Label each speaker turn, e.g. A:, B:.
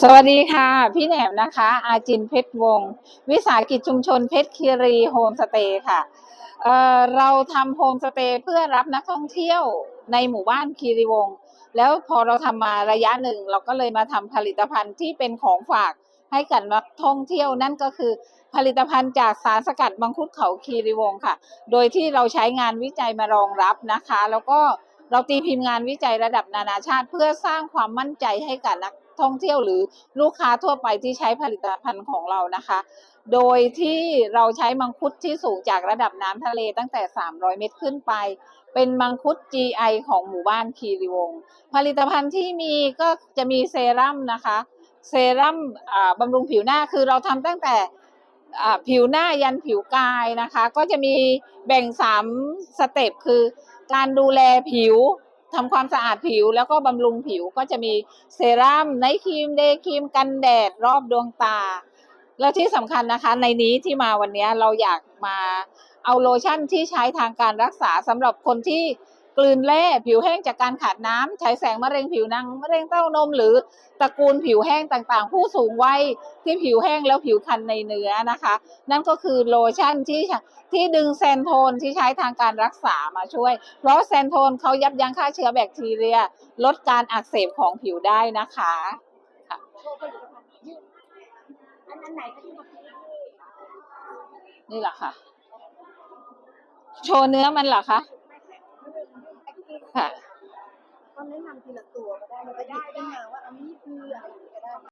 A: สวัสดีค่ะ พี่แหนมนะคะ อาจินเพชรวงศ์วิสาหกิจชุมชนเพชรคีรีโฮมสเตย์ค่ะเเราทำโฮมสเตย์เพื่อรับนักท่องเที่ยวในหมู่บ้านคีรีวงศ์แล้วพอเราทำมาระยะหนึ่ง เราก็เลยมาทำผลิตภัณฑ์ที่เป็นของฝากให้กับนักท่องเที่ยวนั่นก็คือผลิตภัณฑ์จากสารสกัดมังคุดเขาคีรีวงศ์ค่ะ โดยที่เราใช้งานวิจัยมารองรับนะคะ แล้วก็ เราตีพิมพ์งานวิจัยระดับนานาชาติ เพื่อสร้างความมั่นใจให้กับนักท่องเที่ยวหรือลูกค้าทั่วไปที่ใช้ผลิตภัณฑ์ของเรานะคะ โดยที่เราใช้มังคุดที่สูงจากระดับน้ำทะเลตั้งแต่ 300 เมตรขึ้นไป เป็นมังคุด GI ของหมู่บ้านคีรีวง ผลิตภัณฑ์ที่มีก็จะมีเซรั่มนะคะ เซรั่มบำรุงผิวหน้าคือเราทำตั้งแต่ ผิวหน้ายันผิวกายนะคะ ก็จะมีแบ่งสามสเต็ปคือ การดูแลผิวทำความสะอาดผิวแล้วก็บำรุงผิวก็จะมีเซรั่มไนท์ครีมเดย์ครีมกันแดดรอบดวงตา แล้วที่สำคัญนะคะ ในนี้ที่มาวันนี้เราอยากมาเอาโลชั่นที่ใช้ทางการรักษาสำหรับคนที่ กลืนแร่ผิวแห้งจากการขาดน้ำใช้แสงมะเร็งผิวหนังมะเร็งเต้านม หรือตระกูลผิวแห้งต่างๆ ผู้สูงวัยที่ผิวแห้งแล้วผิวคันในเนื้อนะคะ นั่นก็คือโลชั่นที่ที่ดึงแซนโทนที่ใช้ทางการรักษามาช่วย เพราะแซนโทนเขายับยั้งฆ่าเชื้อแบคทีเรีย ลดการอักเสบของผิวได้นะคะ
B: โชว์ผลิตภัณฑ์ยืดอันอันไหนก็ที่มาพูด
A: นี่แหละค่ะ โชว์เนื้อมันเหรอคะ ค่ะ
B: ก็แนะนำทีละตัวก็ได้มันก็ได้ขึ้นมาว่าอันนี้คืออะไร